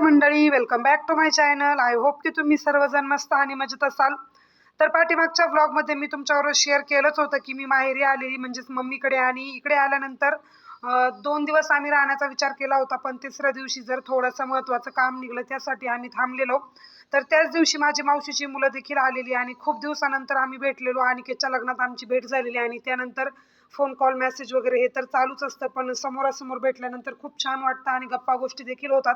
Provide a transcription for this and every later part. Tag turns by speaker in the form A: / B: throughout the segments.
A: मंडळी welcome back to my channel I hope की तुम्ही सर्वजण मस्त आणि मजेत असाल. तर पाठीमागच्या व्लॉगमध्ये मी तुमच्याबरोबर शेअर केलंच होतं की मी माहेरी आलेली म्हणजेच मम्मीकडे आणि इकडे आल्यानंतर दोन दिवस आम्ही राहण्याचा विचार केला होता. पण तिसऱ्या दिवशी जर थोडंसं महत्त्वाचं काम निघलं त्यासाठी आम्ही थांबलेलो. तर त्याच दिवशी माझी मावशीची मुलं देखील आलेली आणि खूप दिवसानंतर आम्ही भेटलेलो. अनिकेतच्या लग्नात आमची भेट झालेली आणि त्यानंतर फोन कॉल मेसेज वगैरे हे तर चालूच असतं. पण समोरासमोर भेटल्यानंतर खूप छान वाटतं आणि गप्पा गोष्टी देखील होतात.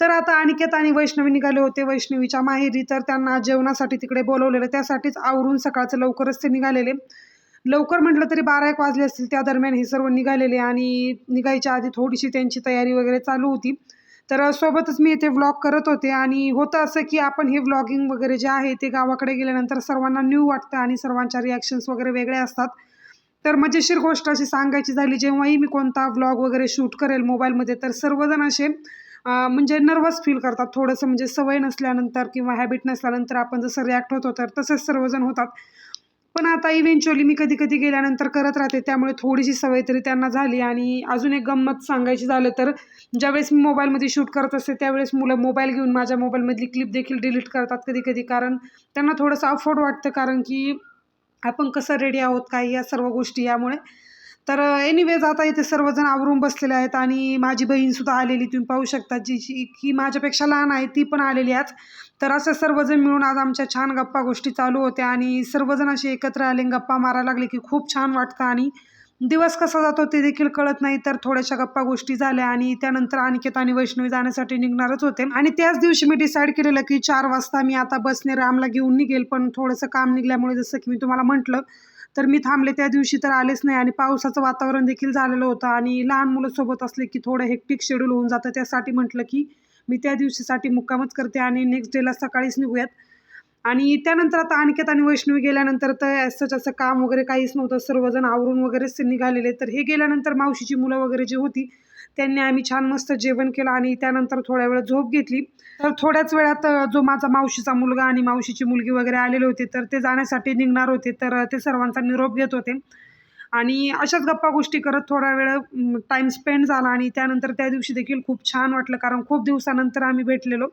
A: तर आता अनिकेत आणि वैष्णवी निघाले होते. वैष्णवीच्या माहेरी तर त्यांना जेवणासाठी तिकडे बोलवलेलं. त्यासाठीच आवरून सकाळचं लवकरच ते निघालेले. लवकर म्हटलं तरी बारा एक वाजले असतील. त्या दरम्यान हे सर्व निघालेले आणि निघायच्या आधी थोडीशी त्यांची तयारी वगैरे चालू होती. तर सोबतच मी इथे व्लॉग करत होते आणि होतं असं की आपण हे व्लॉगिंग वगैरे जे आहे ते गावाकडे गेल्यानंतर सर्वांना न्यू वाटतं आणि सर्वांच्या रिॲक्शन्स वगैरे वेगळे असतात. तर मजेशीर गोष्ट अशी सांगायची झाली जेव्हाही मी कोणता व्लॉग वगैरे शूट करेल मोबाईलमध्ये तर सर्वजण असे म्हणजे नर्वस फील करतात. थोडंसं म्हणजे सवय नसल्यानंतर किंवा हॅबिट नसल्यानंतर आपण जसं रिॲक्ट होतो तर तसेच सर्वजण होतात. पण आता इव्हेंच्युअली मी कधी कधी गेल्यानंतर करत राहते. त्यामुळे थोडीशी सवय तरी त्यांना झाली. आणि अजून एक गंमत सांगायची झालं तर ज्यावेळेस मी मोबाईलमध्ये शूट करत असते त्यावेळेस मुलं मोबाईल घेऊन माझ्या मोबाईलमधली क्लिप देखील डिलीट करतात कधी कधी कारण त्यांना थोडंसं अफोर्ड वाटतं. कारण की आपण कसं रेडी आहोत काय या सर्व गोष्टी यामुळे. तर एनिवेज आता इथे सर्वजण आवरून बसलेले आहेत आणि माझी बहीणसुद्धा आलेली तुम्ही पाहू शकता जी जी की माझ्यापेक्षा लहान आहे ती पण आलेली आहेत तर असं सर्वजण मिळून आज आमच्या छान गप्पा गोष्टी चालू होत्या आणि सर्वजण असे एकत्र आले गप्पा मारायला लागले की खूप छान वाटतं आणि दिवस कसा जातो ते देखील कळत नाही. तर थोड्याशा गप्पा गोष्टी झाल्या आणि त्यानंतर अनिकेत आणि वैष्णवी जाण्यासाठी निघणारच होते. आणि त्याच दिवशी मी डिसाईड केलेलं की चार वाजता मी आता बसने रामला घेऊन निघेल पण थोडंसं काम निघाल्यामुळे जसं की मी तुम्हाला म्हटलं तर मी थांबले त्या दिवशी तर आलेच नाही आणि पावसाचं वातावरण देखील झालेलं होतं आणि लहान मुलं सोबत असले की थोडं हेक्टिक शेड्यूल होऊन जातं. त्यासाठी म्हटलं की मी त्या दिवशीसाठी मुक्कामच करते आणि नेक्स्ट डेला सकाळीच निघूयात. आणि त्यानंतर आता अनिकेत आणि वैष्णवी गेल्यानंतर तर सच असं काम वगैरे काहीच नव्हतं. सर्वजण आवरून वगैरेच ते निघालेले तर हे गेल्यानंतर मावशीची मुलं वगैरे जी होती त्यांनी आम्ही छान मस्त जेवण केलं आणि त्यानंतर थोड्या वेळ झोप घेतली. तर थोड्याच वेळात जो माझा मावशीचा मुलगा आणि मावशीची मुलगी वगैरे आलेले होते तर ते जाण्यासाठी निघणार होते. तर ते सर्वांचा निरोप घेत होते. आणि अशाच गप्पा गोष्टी करत थोडा वेळ टाईम स्पेंड झाला आणि त्यानंतर त्या दिवशी देखील खूप छान वाटलं. कारण खूप दिवसानंतर आम्ही भेटलेलो.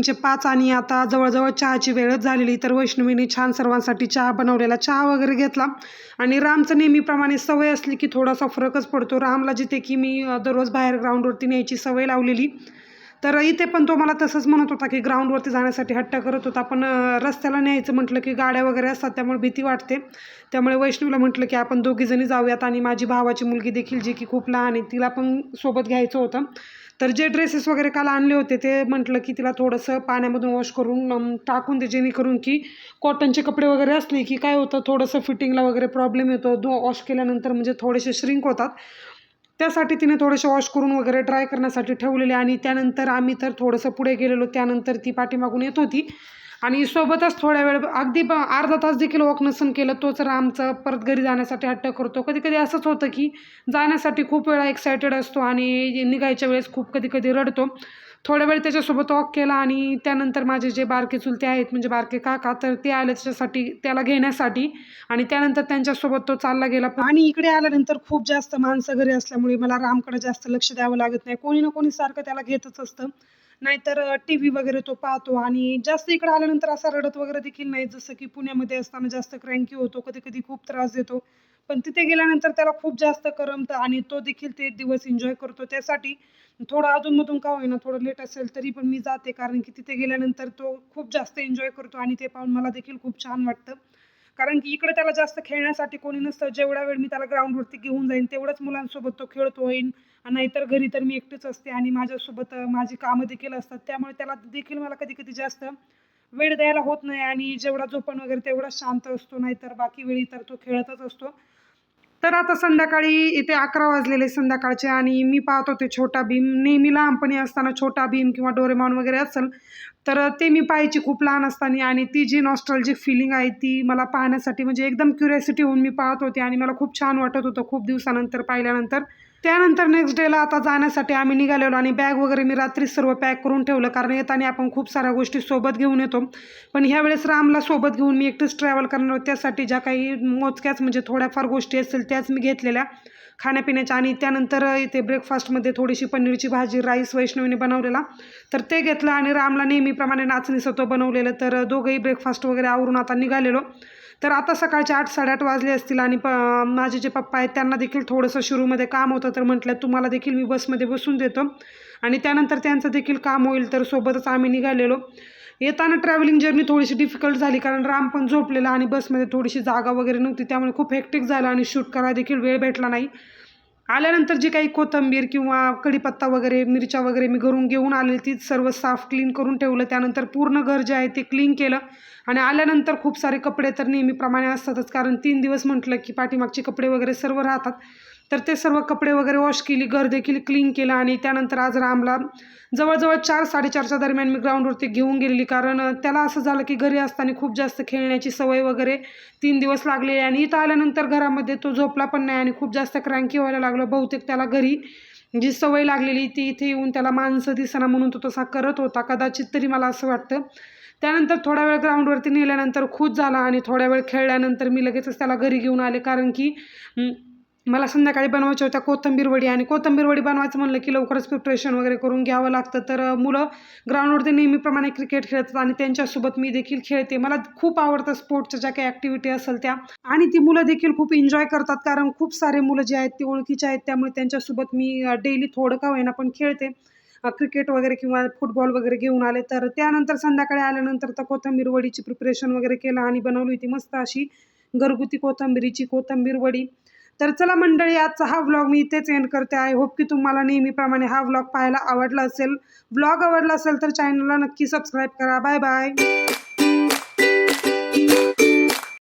A: इव्हिनिंगचे पाच आणि आता जवळजवळ चहाची वेळच झालेली तर वैष्णवीने छान सर्वांसाठी चहा बनवलेला चहा वगैरे घेतला. आणि रामचं नेहमीप्रमाणे सवय असली की थोडासा फरकच पडतो. रामला जिथे की मी दररोज बाहेर ग्राउंडवरती न्यायची सवय लावलेली. तर इथे पण तो मला तसंच म्हणत होता की ग्राउंडवरती जाण्यासाठी हट्ट करत होता. पण रस्त्याला न्यायचं म्हटलं की गाड्या वगैरे असतात त्यामुळे भीती वाटते. त्यामुळे वैष्णवीला म्हटलं की आपण दोघीजणी जाऊयात. आणि माझी भावाची मुलगी देखील जी की खूप लहान आहे तिला पण सोबत घ्यायचं होतं. तर जे ड्रेसेस वगैरे काल आणले होते ते म्हटलं की तिला थोडंसं पाण्यामधून वॉश करून टाकून दे जेणेकरून की कॉटनचे कपडे वगैरे असले की काय होतं थोडंसं फिटिंगला वगैरे प्रॉब्लेम येतो. दो वॉश केल्यानंतर म्हणजे थोडेसे श्रिंक होतात. त्यासाठी तिने थोडेसे वॉश करून वगैरे ड्राय करण्यासाठी ठेवलेले आणि त्यानंतर आम्ही तर थोडंसं पुढे गेलेलो. त्यानंतर ती पाठीमागून येत होती. आणि सोबतच थोड्या वेळ अगदी ब अर्धा तास देखील वॉक नसन केलं तोच रामचं परत घरी जाण्यासाठी हट्ट करतो. कधी कधी असंच होतं की जाण्यासाठी खूप वेळा एक्सायटेड असतो आणि निघायच्या वेळेस खूप कधी कधी रडतो. थोड्या वेळ त्याच्यासोबत वॉक केला आणि त्यानंतर माझे जे बारके चुलते आहेत म्हणजे बारके काका तर ते आले त्याच्यासाठी त्याला घेण्यासाठी आणि त्यानंतर त्यांच्यासोबत तो चालला गेला. आणि इकडे आल्यानंतर खूप जास्त माणसं घरी असल्यामुळे मला रामकडे जास्त लक्ष द्यावं लागत नाही. कोणी ना कोणी सारखं त्याला घेतच असतं. नाहीतर टी व्ही वगैरे तो पाहतो. आणि जास्त इकडे आल्यानंतर असा रडत वगैरे देखील नाही. जसं की पुण्यामध्ये असताना जास्त क्रँकी होतो. कधी कधी खूप त्रास देतो. पण तिथे गेल्यानंतर त्याला खूप जास्त करमतं आणि तो देखील ते दिवस एन्जॉय करतो. त्यासाठी थोडं अधूनमधून का होईना थोडं लेट असेल तरी पण मी जाते. कारण की तिथे गेल्यानंतर तो खूप जास्त एन्जॉय करतो आणि ते पाहून मला देखील खूप छान वाटतं. कारण की इकडे त्याला जास्त खेळण्यासाठी कोणी नसतं. जेवढा वेळ मी त्याला ग्राउंडवरती घेऊन जाईन तेवढंच मुलांसोबत तो खेळतो येईन नाहीतर घरी तर मी एकटीच असते आणि माझ्यासोबत माझी कामं देखील असतात. त्यामुळे त्याला देखील मला कधी कधी जास्त वेळ द्यायला होत नाही. आणि जेवढा झोपण वगैरे तेवढा शांत असतो. नाहीतर बाकी वेळी तर तो खेळतच असतो. तर आता संध्याकाळी इथे अकरा वाजलेले संध्याकाळचे आणि मी पाहत होते छोटा भीम. नेहमी लहानपणी असताना छोटा भीम किंवा डोरेमॉन वगैरे असेल तर ते मी पाहायची खूप लहान असताना आणि ती जी नॉस्ट्रॉलजिक फिलिंग आहे ती मला पाहण्यासाठी म्हणजे एकदम क्युरियोसिटी होऊन मी पाहत होते आणि मला खूप छान वाटत होतं खूप दिवसानंतर पाहिल्यानंतर. त्यानंतर नेक्स्ट डेला आता जाण्यासाठी आम्ही निघालेलो आणि बॅग वगैरे मी रात्री सर्व पॅक करून ठेवलं. कारण येताना आपण खूप साऱ्या गोष्टी सोबत घेऊन येतो. पण ह्यावेळेस रामला सोबत घेऊन मी एकटीच ट्रॅव्हल करणार त्यासाठी ज्या काही मोजक्याच म्हणजे थोड्याफार गोष्टी असतील त्याच मी घेतलेल्या खाण्यापिण्याच्या. आणि त्यानंतर इथे ब्रेकफास्टमध्ये थोडीशी पनीरची भाजी राईस वैष्णवीने बनवलेला. तर ते घेतलं आणि रामला नेहमीप्रमाणे नाचणीचं तो बनवलेलं. तर दोघंही ब्रेकफास्ट वगैरे आवरून आता निघालेलो. तर आता सकाळचे आठ साडेआठ वाजले असतील आणि प माझे जे पप्पा आहेत त्यांना देखील थोडंसं शुरूमध्ये काम होतं तर म्हटलं तुम्हाला देखील मी बसमध्ये बसून देतो. आणि त्यानंतर त्यांचं देखील काम होईल तर सोबतच आम्ही निघालेलो. येताना ट्रॅव्हलिंग जर्नी थोडीशी डिफिकल्ट झाली कारण राम पण झोपलेला आणि बसमध्ये थोडीशी जागा वगैरे नव्हती त्यामुळे खूप हेक्टिक झालं आणि शूट करायला देखील वेळ भेटला नाही. आल्यानंतर जी काही कोथिंबीर किंवा कढीपत्ता वगैरे मिरच्या वगैरे मी घरून घेऊन आले ती सर्व साफ क्लीन करून ठेवलं. त्यानंतर पूर्ण घर जे आहे ते क्लीन केलं. आणि आल्यानंतर खूप सारे कपडे तर नेहमीप्रमाणे असतातच. कारण तीन दिवस म्हटलं की पाठीमागचे कपडे वगैरे सर्व राहतात. तर ते सर्व कपडे वगैरे वॉश केली घर देखील क्लीन केलं आणि त्यानंतर आज रामला जवळजवळ चार साडेचारच्या दरम्यान मी ग्राउंडवरती घेऊन गेलेली. कारण त्याला असं झालं की घरी असताना खूप जास्त खेळण्याची सवय वगैरे तीन दिवस लागलेली आणि इथं आल्यानंतर घरामध्ये तो झोपला पण नाही आणि खूप जास्त क्रँकी व्हायला लागलं. बहुतेक त्याला घरी जी सवय लागलेली ती इथे येऊन त्याला माणसं दिसना म्हणून तो तसा करत होता. कदाचित तरी मला असं वाटतं. त्यानंतर थोडा वेळ ग्राउंडवरती नेल्यानंतर खुश झाला आणि थोड्या वेळ खेळल्यानंतर मी लगेचच त्याला घरी घेऊन आले. कारण की मला संध्याकाळी बनवायच्या होत्या कोथिंबीर वडी आणि कोथिंबीर वडी बनवायचं म्हणलं की लवकरच प्रिपरेशन वगैरे करून घ्यावं लागतं. तर मुलं ग्राउंडवरती नेहमीप्रमाणे क्रिकेट खेळतात आणि त्यांच्यासोबत मी देखील खेळते. मला खूप आवडतं स्पोर्ट्सच्या ज्या काही ॲक्टिव्हिटी असेल त्या. आणि ती मुलं देखील खूप एन्जॉय करतात कारण खूप सारे मुलं जे आहेत ते ओळखीचे आहेत. त्यामुळे त्यांच्यासोबत मी डेली थोडं का होईना पण खेळते. क्रिकेट वगैरे किंवा फुटबॉल वगैरे घेऊन आले तर त्यानंतर संध्याकाळी आल्यानंतर तर कोथिंबीर वडीची प्रिपरेशन वगैरे केलं आणि बनवली होती मस्त अशी घरगुती कोथिंबीरीची कोथिंबीर वडी. तर चला मंडळी आजचा हा व्लॉग मी इथेच एंड करते. आय होप की तुम्हाला नेहमीप्रमाणे हा व्लॉग पाहायला आवडला असेल. व्लॉग आवडला असेल तर चॅनलला नक्की सबस्क्राईब करा. Bye bye